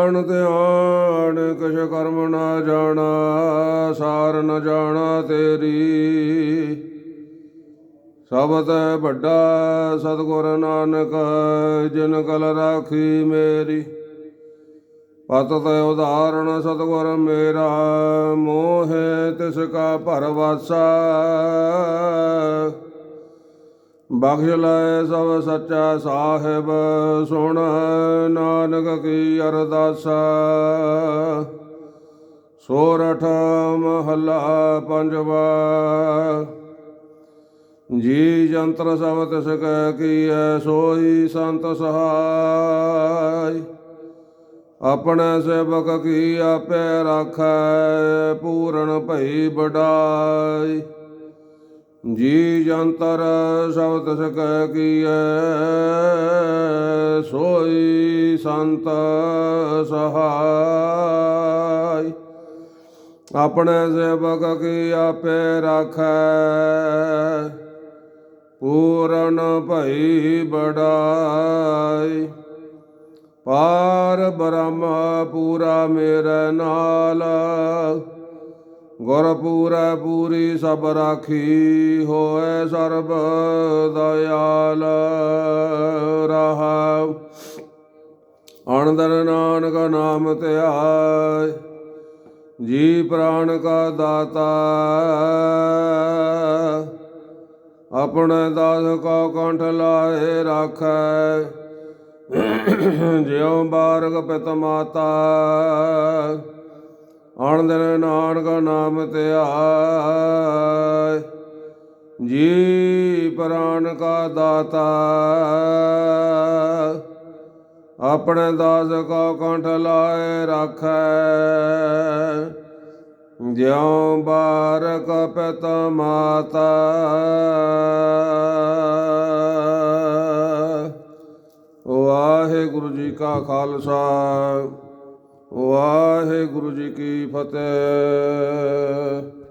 ਧਿਆਨ ਧਿਆਨ, ਕਿਛ ਕਰਮ ਨਾ ਜਾਣਾ, ਸਾਰ ਨ ਜਾਣਾ ਤੇਰੀ। ਸਭ ਤੈ ਵੱਡਾ ਸਤਿਗੁਰ ਨਾਨਕ, ਜਿਨ ਕਲ ਰਾਖੀ ਮੇਰੀ। ਪਤ ਤੈ ਉਦਾਹਰਣ ਸਤਿਗੁਰ ਮੇਰਾ, ਮੋਹ ਤਿਸ ਕਾ ਭਰਵਾਸਾ ਬਖਸ਼ ਲੈ ਸਭ ਸੱਚਾ ਸਾਹਿਬ, ਸੁਣ ਨਾਨਕ ਕੀ ਅਰਦਾਸਾ। ਸੋਰਠ ਮਹੱਲਾ ਪੰਜਵਾ, ਜੀ ਜੰਤਰ ਸਭ ਤਿਸ ਕੈ ਕੀਐ, ਸੋਈ ਸੰਤ ਸਹਾਈ। ਆਪਣੇ ਸੇਵਕ ਕੀ ਆਪੇ ਰਾਖੈ, ਪੂਰਨ ਭਈ ਬਡਾਈ ਜੀ ਜੰਤਰ ਸਭ ਤਿਸ ਕੀਐ, ਸੋਈ ਸੰਤ ਸਹਾਈ। ਆਪਣੇ ਸੇਵਕ ਕੀ ਆਪੇ ਰਾਖੈ, ਪੂਰਨ ਭਈ ਬੜਾਈ ਪਾਰ ਬ੍ਰਹਮ ਪੂਰਾ ਮੇਰੇ ਨਾਲ। ਗੁਰ ਪੂਰੈ ਪੂਰੀ ਸਭ ਰਾਖੀ ਹੋਏ ਸਰਬ ਦਇਆਲ ਰਹਾਉ ਅਣਦਰ ਨਾਨਕ ਨਾਮ ਧਿਆਇ ਜੀ ਪ੍ਰਾਣ ਕਾ ਦਾਤਾ। ਆਪਣੇ ਦਾਸ ਕੋ ਕੰਠ ਲਾਏ ਰਾਖੈ, ਜਿਉ ਬਾਰਗ ਪਿਤ ਮਾਤਾ। ਅਣ ਦਿਨ ਨਾਨਕ ਨਾਮ ਧਿਆਇ ਜੀ ਪ੍ਰਾਨ ਕਾ ਦਾਤਾ। ਆਪਣੇ ਦਾਸ ਕੋ ਕੰਠ ਲਾਏ ਰਾਖੈ। ਜਿਉ ਬਾਰਕ ਪਿਤ ਮਾਤਾ। ਵਾਹਿਗੁਰੂ ਜੀ ਕਾ ਖਾਲਸਾ। ਵਾਹਿਗੁਰੂ ਜੀ ਕੀ ਫਤਿਹ।